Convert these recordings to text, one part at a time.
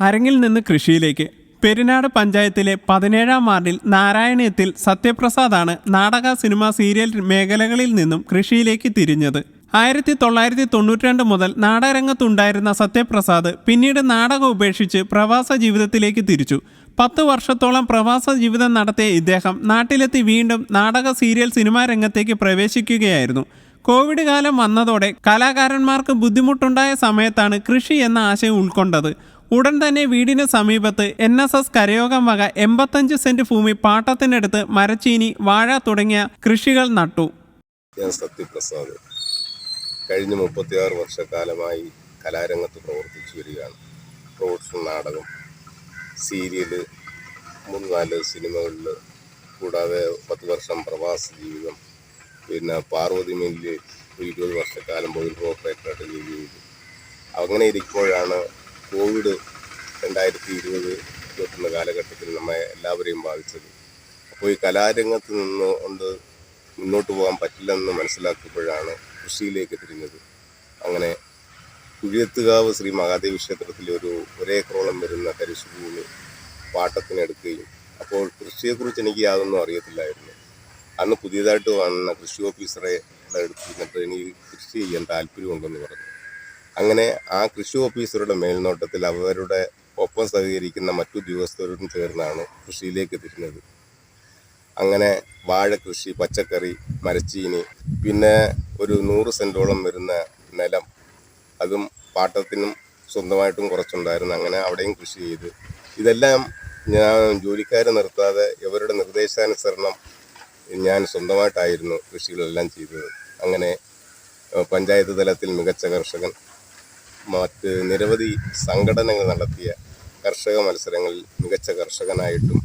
അരങ്ങിൽ നിന്ന് കൃഷിയിലേക്ക്. പെരിനാട് പഞ്ചായത്തിലെ പതിനേഴാം വാർഡിൽ നാരായണീയത്തിൽ സത്യപ്രസാദാണ് നാടക സിനിമ സീരിയൽ മേഖലകളിൽ നിന്നും കൃഷിയിലേക്ക് തിരിഞ്ഞത്. ആയിരത്തി തൊള്ളായിരത്തി തൊണ്ണൂറ്റിരണ്ട് മുതൽ നാടകരംഗത്തുണ്ടായിരുന്ന സത്യപ്രസാദ് പിന്നീട് നാടകം ഉപേക്ഷിച്ച് പ്രവാസ ജീവിതത്തിലേക്ക് തിരിച്ചു. പത്ത് വർഷത്തോളം പ്രവാസ ജീവിതം നടത്തിയ ഇദ്ദേഹം നാട്ടിലെത്തി വീണ്ടും നാടക സീരിയൽ സിനിമാ രംഗത്തേക്ക് പ്രവേശിക്കുകയായിരുന്നു. കോവിഡ് കാലം വന്നതോടെ കലാകാരന്മാർക്ക് ബുദ്ധിമുട്ടുണ്ടായ സമയത്താണ് കൃഷി എന്ന ആശയം ഉൾക്കൊണ്ടത്. ഉടൻ തന്നെ വീടിന് സമീപത്ത് എൻ എസ് എസ് കരയോഗം വക എൺപത്തഞ്ച് സെന്റ് ഭൂമി പാട്ടത്തിനടുത്ത് മരച്ചീനി വാഴ തുടങ്ങിയ കൃഷികൾ നട്ടു. ഞാൻ സത്യപ്രസാദ്. കഴിഞ്ഞ മുപ്പത്തിയാറ് വർഷക്കാലമായി കലാരംഗത്ത് പ്രവർത്തിച്ചു വരികയാണ്. നാടകം സീരിയൽ മൂന്ന് നാല് സിനിമകളിൽ കൂടാതെ പത്ത് വർഷം പ്രവാസ ജീവിതം പിന്നെ പാർവതി മില്ലിൽ ഇരുപത് വർഷക്കാലം ബോയിൽ ഓപ്പറേറ്ററായിട്ട് ജോലി ചെയ്തു. അങ്ങനെ ഇരിക്കുമ്പോഴാണ് കോവിഡ് രണ്ടായിരത്തി ഇരുപത് ഇരുപത്തൊന്ന് കാലഘട്ടത്തിൽ നമ്മെ എല്ലാവരെയും ബാധിച്ചത്. അപ്പോൾ ഈ കലാരംഗത്ത് നിന്ന് കൊണ്ട് മുന്നോട്ട് പോകാൻ പറ്റില്ലെന്ന് മനസ്സിലാക്കിയപ്പോഴാണ് കൃഷിയിലേക്ക് തിരിഞ്ഞത്. അങ്ങനെ കുഴിയത്തുകാവ് ശ്രീ മഹാദേവി ക്ഷേത്രത്തിലെ ഒരു ഒരേക്കറോളം വരുന്ന തരിശുഭൂമി പാട്ടത്തിനെടുക്കുകയും അപ്പോൾ കൃഷിയെക്കുറിച്ച് എനിക്ക് യാതൊന്നും അറിയത്തില്ലായിരുന്നു. അന്ന് പുതിയതായിട്ട് വന്ന കൃഷി ഓഫീസറെ എടുത്തിട്ട് എനിക്ക് കൃഷി ചെയ്യാൻ താല്പര്യമുണ്ടെന്ന് പറഞ്ഞു. അങ്ങനെ ആ കൃഷി ഓഫീസറുടെ മേൽനോട്ടത്തിൽ അവരുടെ ഒപ്പം സഹകരിക്കുന്ന മറ്റു ഉദ്യോഗസ്ഥരോടും ചേർന്നാണ് കൃഷിയിലേക്ക് തിരിഞ്ഞത്. അങ്ങനെ വാഴ കൃഷി പച്ചക്കറി മരച്ചീനി പിന്നെ ഒരു നൂറ് സെന്റോളം വരുന്ന നിലം. അതും പാട്ടത്തിനും സ്വന്തമായിട്ടും കുറച്ചുണ്ടായിരുന്നു. അങ്ങനെ അവിടെയും കൃഷി ചെയ്ത്. ഇതെല്ലാം ഞാൻ ജോലിക്കാരെ നിർത്താതെ ഇവരുടെ നിർദ്ദേശാനുസരണം ഞാൻ സ്വന്തമായിട്ടായിരുന്നു കൃഷികളെല്ലാം ചെയ്തത്. അങ്ങനെ പഞ്ചായത്ത് തലത്തിൽ മികച്ച കർഷകൻ മറ്റ് നിരവധി സംഘടനകൾ നടത്തിയ കർഷക മത്സരങ്ങളിൽ മികച്ച കർഷകനായിട്ടും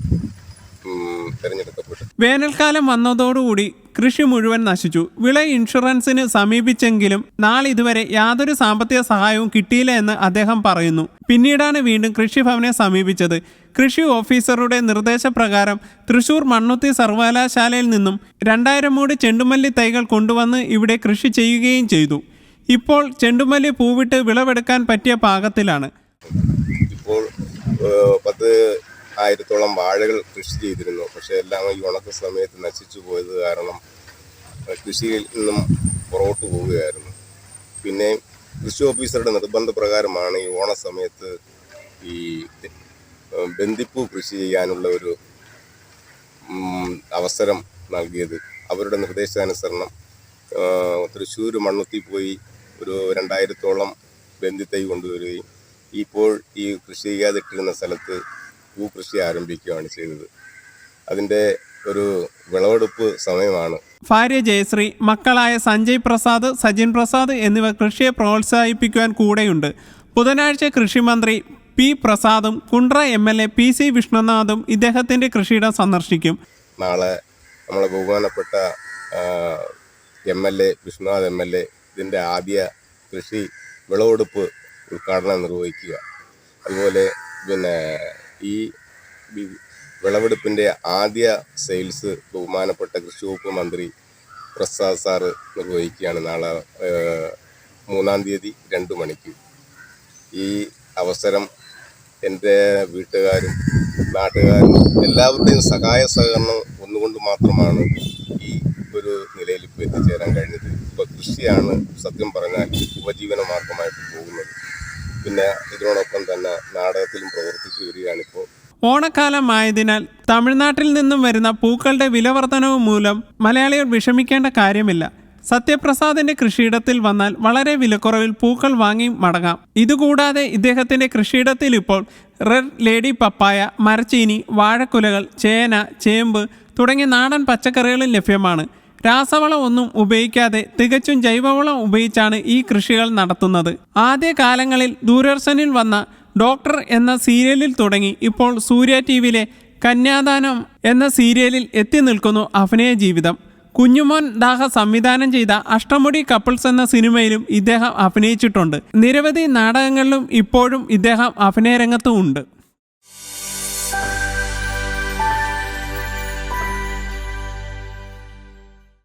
തിരഞ്ഞെടുക്കപ്പെട്ടു. വേനൽക്കാലം വന്നതോടുകൂടി കൃഷി മുഴുവൻ നശിച്ചു. വിള ഇൻഷുറൻസിന് സമീപിച്ചെങ്കിലും നാളിതുവരെ യാതൊരു സാമ്പത്തിക സഹായവും കിട്ടിയില്ല എന്ന് അദ്ദേഹം പറയുന്നു. പിന്നീടാണ് വീണ്ടും കൃഷിഭവനെ സമീപിച്ചത്. കൃഷി ഓഫീസറുടെ നിർദ്ദേശപ്രകാരം തൃശൂർ മണ്ണുത്തി സർവകലാശാലയിൽ നിന്നും രണ്ടായിരം മൂട് ചെണ്ടുമല്ലി തൈകൾ കൊണ്ടുവന്ന് ഇവിടെ കൃഷി ചെയ്യുകയും ചെയ്തു. ഇപ്പോൾ ചെണ്ടുമല്ലി പൂവിട്ട് വിളവെടുക്കാൻ പറ്റിയ പാകത്തിലാണ്. ഇപ്പോൾ പത്ത് ആയിരത്തോളം വാഴകൾ കൃഷി ചെയ്തിരുന്നു. പക്ഷെ എല്ലാം ഈ ഉണക്ക സമയത്ത് നശിച്ചു പോയത് കാരണം കൃഷിയിൽ നിന്നും പുറകോട്ട് പോവുകയായിരുന്നു. പിന്നെ കൃഷി ഓഫീസറുടെ നിർബന്ധ പ്രകാരമാണ് ഈ ഓണ സമയത്ത് ഈ ബന്ദിപ്പൂ കൃഷി ചെയ്യാനുള്ള ഒരു അവസരം നൽകിയത്. അവരുടെ നിർദ്ദേശാനുസരണം തൃശ്ശൂർ മണ്ണുത്തി പോയി ഒരു രണ്ടായിരത്തോളം ബന്ധിത്തൈ കൊണ്ടുവരികയും ഇപ്പോൾ ഈ കൃഷി ചെയ്യാതിട്ടിരുന്ന സ്ഥലത്ത് ഭൂകൃഷി ആരംഭിക്കുകയാണ് ചെയ്തത്. അതിന്റെ ഒരു വിളവെടുപ്പ് സമയമാണ്. ഭാര്യ ജയശ്രീ മക്കളായ സഞ്ജയ് പ്രസാദ് സജിൻ പ്രസാദ് എന്നിവ കൃഷിയെ പ്രോത്സാഹിപ്പിക്കുവാൻ കൂടെയുണ്ട്. ബുധനാഴ്ച കൃഷിമന്ത്രി P പ്രസാദും Kundara M L A P C വിഷ്ണുനാഥും ഇദ്ദേഹത്തിന്റെ കൃഷിയിടം സന്ദർശിക്കും. നാളെ നമ്മളെ ബഹുമാനപ്പെട്ട M L A Vishnunath M L A ഇതിന്റെ ആദ്യ കൃഷി വിളവെടുപ്പ് ഉദ്ഘാടനം നിർവഹിക്കുക. അതുപോലെ പിന്നെ ഈ വിളവെടുപ്പിന്റെ ആദ്യ സെയിൽസ് ബഹുമാനപ്പെട്ട കൃഷി വകുപ്പ് മന്ത്രി പ്രസാദ് സാറ് നിർവഹിക്കുകയാണ് നാളെ മൂന്നാം തീയതി രണ്ട് മണിക്ക്. ഈ അവസരം എന്റെ വീട്ടുകാരും നാട്ടുകാരും എല്ലാവരുടെയും സഹായ സഹകരണം ഒന്നുകൊണ്ട് മാത്രമാണ് ഈ ഒരു നിലയിൽ ഇപ്പോൾ എത്തിച്ചേരാൻ കഴിഞ്ഞത്. ഇപ്പോൾ കൃഷിയാണ് സത്യം പറഞ്ഞാൽ ഉപജീവന മാർഗമായിട്ട് പോകുന്നത്. പിന്നെ ഇതിനോടൊപ്പം തന്നെ നാടകത്തിലും പ്രവർത്തിച്ചു വരികയാണിപ്പോൾ. ഓണക്കാലമായതിനാൽ തമിഴ്നാട്ടിൽ നിന്നും വരുന്ന പൂക്കളുടെ വിലവർധനവ് മൂലം മലയാളികൾ വിഷമിക്കേണ്ട കാര്യമില്ല. സത്യപ്രസാദിന്റെ കൃഷിയിടത്തിൽ വന്നാൽ വളരെ വിലക്കുറവിൽ പൂക്കൾ വാങ്ങി മടങ്ങാം. ഇതുകൂടാതെ ഇദ്ദേഹത്തിന്റെ കൃഷിയിടത്തിൽ ഇപ്പോൾ റെഡ് ലേഡി പപ്പായ മരച്ചീനി വാഴക്കുലകൾ ചേന ചേമ്പ് തുടങ്ങിയ നാടൻ പച്ചക്കറികളും ലഭ്യമാണ്. രാസവളം ഒന്നും ഉപയോഗിക്കാതെ തികച്ചും ജൈവവളം ഉപയോഗിച്ചാണ് ഈ കൃഷികൾ നടത്തുന്നത്. ആദ്യ കാലങ്ങളിൽ ദൂരദർശനിൽ വന്ന ഡോക്ടർ എന്ന സീരിയലിൽ തുടങ്ങി ഇപ്പോൾ സൂര്യ ടി വിയിലെ കന്യാദാനം എന്ന സീരിയലിൽ എത്തി നിൽക്കുന്നു അഭിനയ ജീവിതം. കുഞ്ഞുമോൻ ദാഹ സംവിധാനം ചെയ്ത അഷ്ടമുടി കപ്പിൾസ് എന്ന സിനിമയിലും ഇദ്ദേഹം അഭിനയിച്ചിട്ടുണ്ട്. നിരവധി നാടകങ്ങളിലും ഇപ്പോഴും ഇദ്ദേഹം അഭിനയ രംഗത്തും ഉണ്ട്